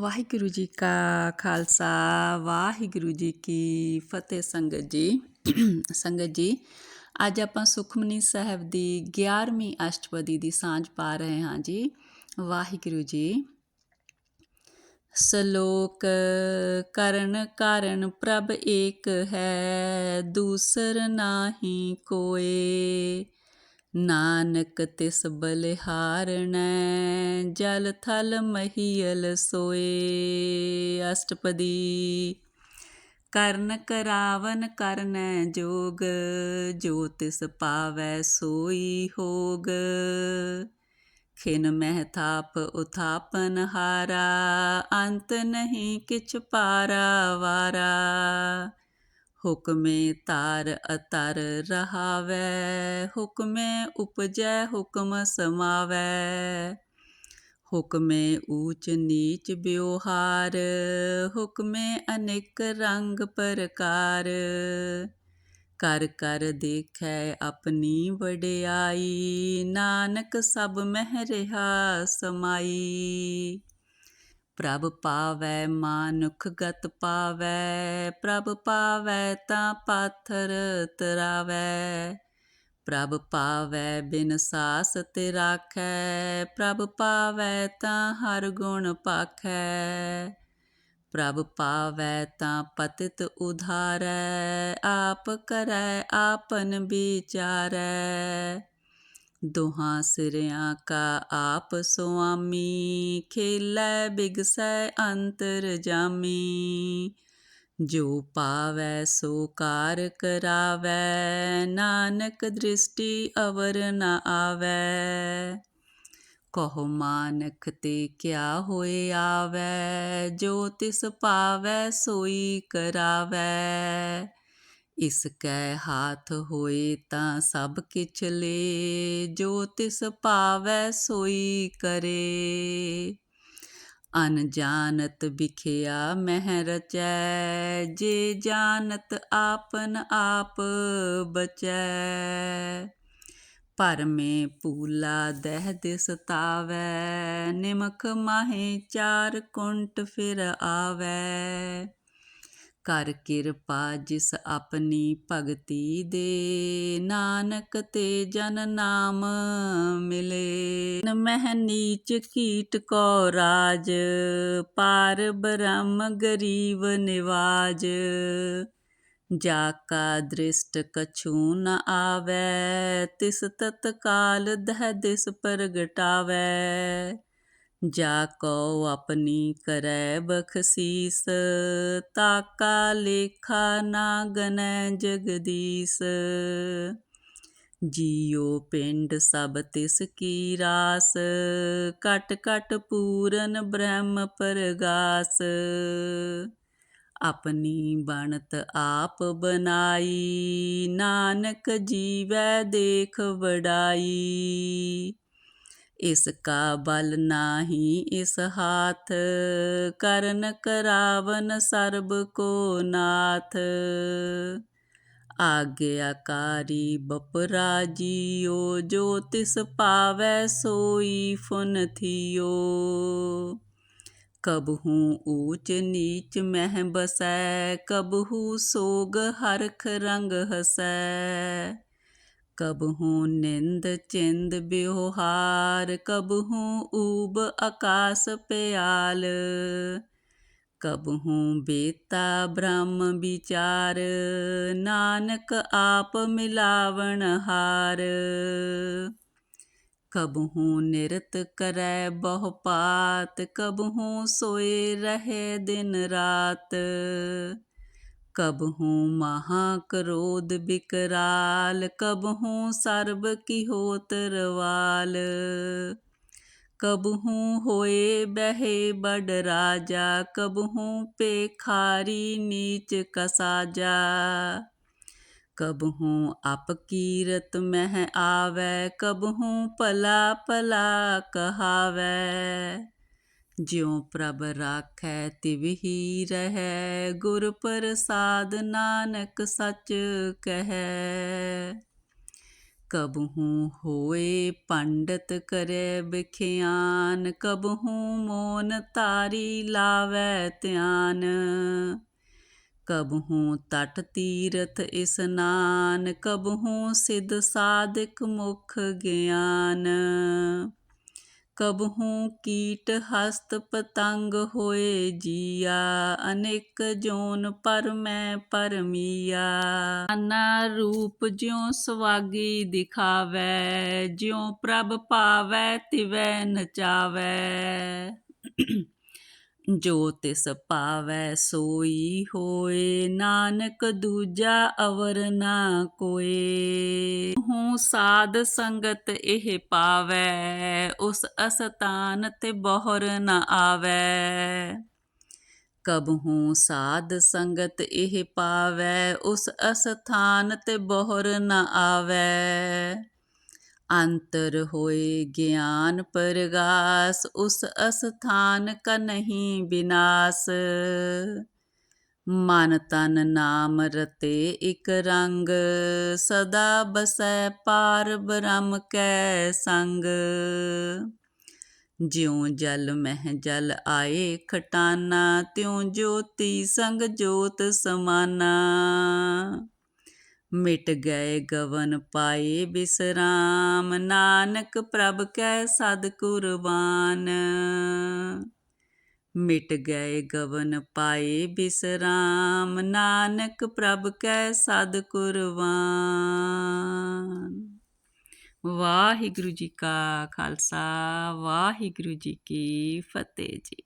ਵਾਹਿਗੁਰੂ ਜੀ ਕਾ ਖਾਲਸਾ, ਵਾਹਿਗੁਰੂ ਜੀ ਕੀ ਫਤਿਹ ਸੰਗਤ ਜੀ। ਸੰਗਤ ਜੀ, ਅੱਜ ਆਪਾਂ ਸੁਖਮਨੀ ਸਾਹਿਬ ਦੀ 11ਵੀਂ ਅਸ਼ਟਪਦੀ ਦੀ ਸਾਂਝ ਪਾ ਰਹੇ ਹਾਂ ਜੀ। ਵਾਹਿਗੁਰੂ ਜੀ, ਸ਼ਲੋਕ ਕਰਨ ਕਾਰਨ ਪ੍ਰਭ ਏਕ ਹੈ, ਦੂਸਰ ਨਾਹੀ ਕੋਏ। ਨਾਨਕ ਤਿਸ ਬਲਿਹਾਰਣੈ ਜਲ ਥਲ ਮਹੀਲ ਸੋਏ। ਅਸ਼ਟਪਦੀ, ਕਰਨ ਕਰਾਵਨ ਕਰਨੈ ਜੋਗ, ਜੋ ਤਿਸ ਪਾਵੈ ਸੋਈ ਹੋਗ। ਖਿਨ ਮਹਿ ਥਾਪ ਉਥਾਪਨ ਹਾਰਾ, ਅੰਤ ਨਹੀਂ ਕਿਛ ਪਾਰਾ ਵਾਰਾ। ਹੁਕਮੇ ਤਾਰ ਅਤਰ ਰਹਾਵੈ, ਹੁਕਮੇ ਉਪਜੈ, ਹੁਕਮ ਸਮਾਵੈ। ਹੁਕਮੇ ਊਚ ਨੀਚ ਬਿਵਹਾਰ ਹੁਕਮੇ ਅਨੇਕ ਰੰਗ ਪ੍ਰਕਾਰ। ਕਰ ਕਰ ਦੇਖੈ ਆਪਣੀ ਵਡਿਆਈ, ਨਾਨਕ ਸਭ ਮਹਿ ਰਹਾ ਸਮਾਈ। ਪ੍ਰਭ ਪਾਵੈ ਮਾਨੁਖ ਗਤ ਪਾਵੈ, ਪ੍ਰਭ ਪਾਵੈ ਤਾਂ ਪਾਥਰ ਤਰਾਵੈ। ਪ੍ਰਭ ਪਾਵੈ ਬਿਨ ਸਾਸ ਤੇ ਰਾਖੈ, ਪ੍ਰਭ ਪਾਵੈ ਤਾਂ ਹਰ ਗੁਣ ਪਾਖੈ। ਪ੍ਰਭ ਪਾਵੈ ਤਾਂ ਪਤਿਤ ਉਧਾਰੈ, ਆਪ ਕਰੈ ਆਪਨ ਵਿਚਾਰੈ। ਦੋਹਾਂ ਸਿਰਿਆਂ ਕਾ ਆਪ ਸੁਆਮੀ, ਖੇਲੈ ਬਿਗਸੈ ਅੰਤਰ ਜਾਮੀ। ਜੋ ਪਾਵੈ ਸੋ ਕਾਰ ਕਰਾਵੈ, ਨਾਨਕ ਦ੍ਰਿਸ਼ਟੀ ਅਵਰ ਨ ਆਵੈ। ਕਹੋ ਮਾਨਕ ਤੇ ਕਿਆ ਹੋਏ ਆਵੈ, ਜੋ ਤਿਸ ਪਾਵੈ ਸੋਈ ਕਰਾਵੈ। ਇਸ ਕੈ ਹਾਥ ਹੋਏ ਤਾਂ ਸਭ ਕਿਛ ਲੇ, ਜੋ ਤਿਸ ਪਾਵੈ ਸੋਈ ਕਰੇ। ਅਨਜਾਨਤ ਵਿਖਿਆ ਮਹਿ ਰਚੈ, ਜੇ ਜਾਣਤ ਆਪਨ ਆਪ ਬਚੈ। ਪਰਮੇ ਪੂਲਾ ਦਹਿ ਦਿਸ ਤਾਵੈ, ਨਿਮਖ ਮਾਹੇ ਚਾਰ ਕੁੰਟ ਫਿਰ ਆਵੈ। ਕਰ ਕਿਰਪਾ ਜਿਸ ਆਪਣੀ ਭਗਤੀ ਦੇ। ਨਾਨਕ ਤੇ ਜਨ ਨਾਮ ਮਿਲੇ। ਮਹਿ ਨੀਚ ਕੀਟ ਕੋ ਰਾਜ, ਪਾਰ ਬ੍ਰਹਮ ਗਰੀਬ ਨਿਵਾਜ। ਜਾ ਕਾ ਦ੍ਰਿਸ਼ਟ ਕਛੂ ਨ ਆਵੈ, ਤਿਸ ਤਤਕਾਲ ਦਹ ਦਿਸ ਪ੍ਰਗਟਾਵੈ। ਜਾ ਕੋ ਆਪਣੀ ਕਰੈ ਬਖਸੀਸ ਤਾਕਾ ਲੇਖਾ ਨਾ ਗਨੈ ਜਗਦੀਸ ਜੀਉ ਪਿੰਡ ਸਭ ਤਿਸ ਕੀ ਰਾਸ, ਕਟ ਕਟ ਪੂਰਨ ਬ੍ਰਹਮ ਪਰਗਾਸ। ਆਪਣੀ ਬਣਤ ਆਪ ਬਨਾਈ ਨਾਨਕ ਜੀਵੈ ਦੇਖ ਵਡਾਈ। ਇਸ ਕਾ ਬਲ ਨਾਹੀ ਇਸ ਹਾਥ, ਕਰਨ ਕਰਾਵਨ ਸਰਬ ਕੋ ਨਾਥ। ਆਗਿਆਕਾਰੀ ਬਪਰਾ ਜੀਓ ਜੋ ਤਿਸ ਪਾਵੈ ਸੋਈ ਫੁਨ ਥਿਓ। ਕਬਹੂ ਊਚ ਨੀਚ ਮਹਿ ਬਸੈ, ਕਬਹੂ ਸੋਗ ਹਰਖ ਰੰਗ ਹਸੈ। ਕਬਹੂ ਨਿੰਦ ਚਿੰਦ ਬਿਵਹਾਰ ਕਬਹੂ ਊਬ ਆਕਾਸ ਪਿਆਲ। ਕਬਹੂ ਬੇਤਾ ਬ੍ਰਹਮ ਵਿਚਾਰ, ਨਾਨਕ ਆਪ ਮਿਲਾਵਣ ਹਾਰ। ਕਬਹੂ ਨਿਰਤ ਕਰੈ ਬਹੁ ਪਾਤ ਕਬਹੂ ਸੋਏ ਰਹੇ ਦਿਨ ਰਾਤ। ਕਬਹੂ ਮਹਾ ਕਰੋਧ ਬਿਕਰਾਲ ਕਬਹੂ ਸਰਬ ਕੀ ਹੋਤ ਰਵਾਲ ਕਬਹੂ ਹੋਏ ਬਹਿ ਬੜ ਰਾਜਾ ਕਬਹੂ ਪੇਖਾਰੀ ਨੀਚ ਕਸਾਜਾ। ਕਬਹੂ ਅਪ ਕੀਰਤ ਮਹਿ ਆਵੈ ਕਬਹੂ ਭਲਾ ਭਲਾ ਕਹਾਵੈ। ਜਿਉ ਪ੍ਰਭ ਰਾਖੈ ਤਿਵਹੀ ਰਹੈ, ਗੁਰ ਪ੍ਰਸਾਦ ਨਾਨਕ ਸਚ ਕਹੈ। ਕਬਹੂ ਹੋਏ ਪੰਡਤ ਕਰੇ ਬਿਖਿਆਨ, ਕਬਹੂ ਮੋਨ ਤਾਰੀ ਲਾਵੈ ਧਿਆਨ। ਕਬਹੂ ਤਟ ਤੀਰਥ ਇਸਨਾਨ ਕਬਹੂ ਸਿਧ ਸਾਧਕ ਮੁਖ ਗਿਆਨ। ਕਬਹੂ ਕੀਟ ਹਸਤ ਪਤੰਗ ਹੋਏ ਜੀਆ, ਅਨੇਕ ਜੋਨ ਪਰ ਮੈਂ ਪਰਮੀਆ। ਨਾਨਾ ਰੂਪ ਜਿਉ ਸਵਾਗੀ ਦਿਖਾਵੈ, ਜਿਉ ਪ੍ਰਭ ਪਾਵੈ ਤਿਵੈ ਨਚਾਵੈ। ਜੋ ਤਿਸ ਪਾਵੈ ਸੋਈ ਹੋਏ, ਨਾਨਕ ਦੂਜਾ ਅਵਰ ਨਾ ਕੋਏ। ਹੂੰ ਸਾਧ ਸੰਗਤ ਇਹ ਪਾਵੈ, ਉਸ ਅਸਤਾਨ ਤੇ ਬਹਰ ਨਾ ਆਵੈ। ਕਬਹੂ ਸਾਧ ਸੰਗਤ ਇਹ ਪਾਵੈ, ਉਸ ਅਸਥਾਨ ਤੇ ਬਹਰ ਨਾ ਆਵੈ। ਅੰਤਰ ਹੋਏ ਗਿਆਨ ਪ੍ਰਗਾਸ, ਉਸ ਅਸਥਾਨ ਕਾ ਨਹੀਂ ਬਿਨਾਸ। ਮਨ ਤਨ ਨਾਮ ਰਤੇ ਇਕ ਰੰਗ, ਸਦਾ ਬਸੈ ਪਾਰ ਬ੍ਰਹਮ ਕੈ ਸੰਗ। ਜਿਉ ਜਲ ਮਹਿ ਜਲ ਆਏ ਖਟਾਨਾ, ਤਿਉ ਜੋਤੀ ਸੰਗ ਜੋਤ ਸਮਾਨਾ। ਮਿਟ ਗਏ ਗਵਨ ਪਾਏ ਬਿਸਰਾਮ, ਨਾਨਕ ਪ੍ਰਭ ਕੈ ਸਦ ਕੁਰਬਾਨ। ਮਿਟ ਗਏ ਗਵਨ ਪਾਏ ਬਿਸਰਾਮ, ਨਾਨਕ ਪ੍ਰਭ ਕੈ ਸਦ ਕੁਰਬਾਨ। ਵਾਹਿਗੁਰੂ ਜੀ ਕਾ ਖਾਲਸਾ, ਵਾਹਿਗੁਰੂ ਜੀ ਕੀ ਫਤਿਹ ਜੀ।